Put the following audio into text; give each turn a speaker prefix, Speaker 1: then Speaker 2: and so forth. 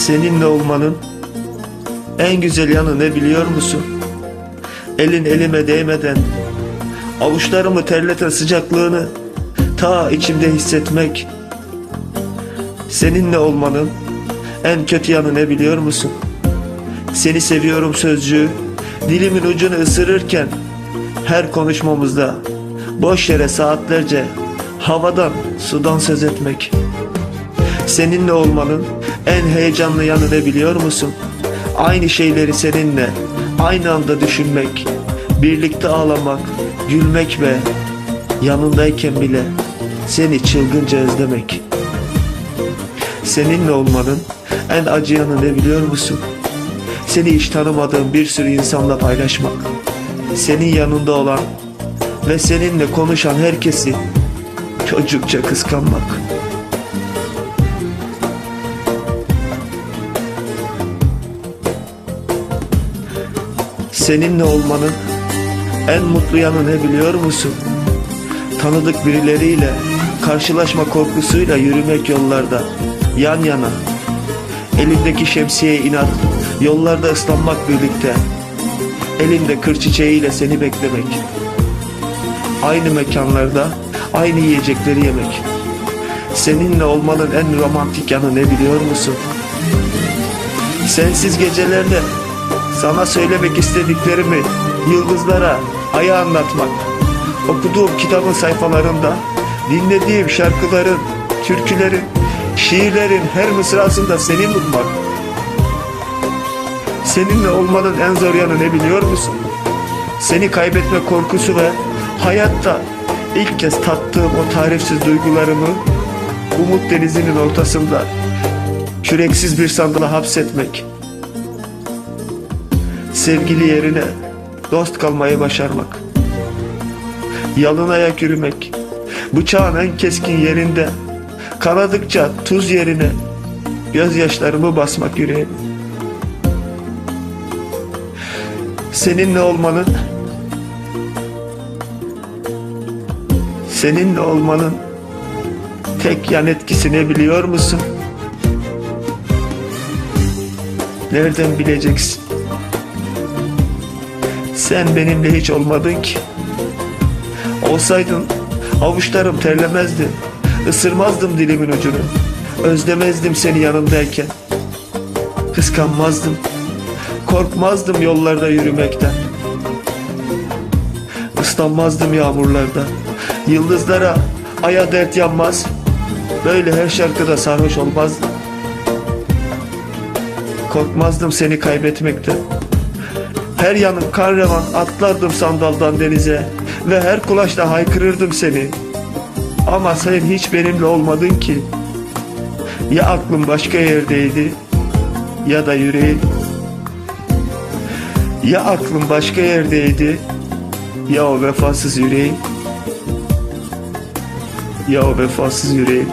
Speaker 1: Seninle olmanın en güzel yanı ne biliyor musun? Elin elime değmeden avuçlarımı terleten sıcaklığını ta içimde hissetmek. Seninle olmanın en kötü yanı ne biliyor musun? Seni seviyorum sözcüğü dilimin ucunu ısırırken her konuşmamızda boş yere saatlerce havadan sudan söz etmek. Seninle olmanın en heyecanlı yanı ne biliyor musun? Aynı şeyleri seninle aynı anda düşünmek, birlikte ağlamak, gülmek ve yanındayken bile seni çılgınca özlemek. Seninle olmanın en acı yanı ne biliyor musun? Seni hiç tanımadığın bir sürü insanla paylaşmak. Senin yanında olan ve seninle konuşan herkesi çocukça kıskanmak. Seninle olmanın en mutlu yanı ne biliyor musun? Tanıdık birileriyle karşılaşma korkusuyla yürümek yollarda yan yana. Elindeki şemsiye inat yollarda ıslanmak birlikte. Elinde kır çiçeğiyle seni beklemek. Aynı mekanlarda aynı yiyecekleri yemek. Seninle olmanın en romantik yanı ne biliyor musun? Sensiz gecelerde sana söylemek istediklerimi yıldızlara, aya anlatmak. Okuduğum kitabın sayfalarında dinlediğim şarkıların, türkülerin, şiirlerin her mısrasında seni bulmak. Seninle olmanın en zor yanı ne biliyor musun? Seni kaybetme korkusu ve hayatta ilk kez tattığım o tarifsiz duygularımı umut denizinin ortasında küreksiz bir sandala hapsetmek. Sevgili yerine dost kalmayı başarmak. Yalın ayak yürümek. Bıçağın en keskin yerinde kanadıkça tuz yerine gözyaşlarımı basmak yüreğim. Seninle olmanın seninle olmanın tek yan etkisi ne biliyor musun? Nereden bileceksin? Sen benimle hiç olmadın ki. Olsaydın avuçlarım terlemezdi. Isırmazdım dilimin ucunu. Özlemezdim seni yanımdayken. Kıskanmazdım. Korkmazdım yollarda yürümekten. Islanmazdım yağmurlarda. Yıldızlara, aya dert yanmaz. Böyle her şarkıda sarhoş olmazdım. Korkmazdım seni kaybetmekten. Her yanım revan atlardım sandaldan denize ve her kulaşta haykırırdım seni. Ama sen hiç benimle olmadın ki. Ya aklım başka yerdeydi ya da yüreğim. Ya aklım başka yerdeydi ya o vefasız yüreğim. Ya o vefasız yüreğim.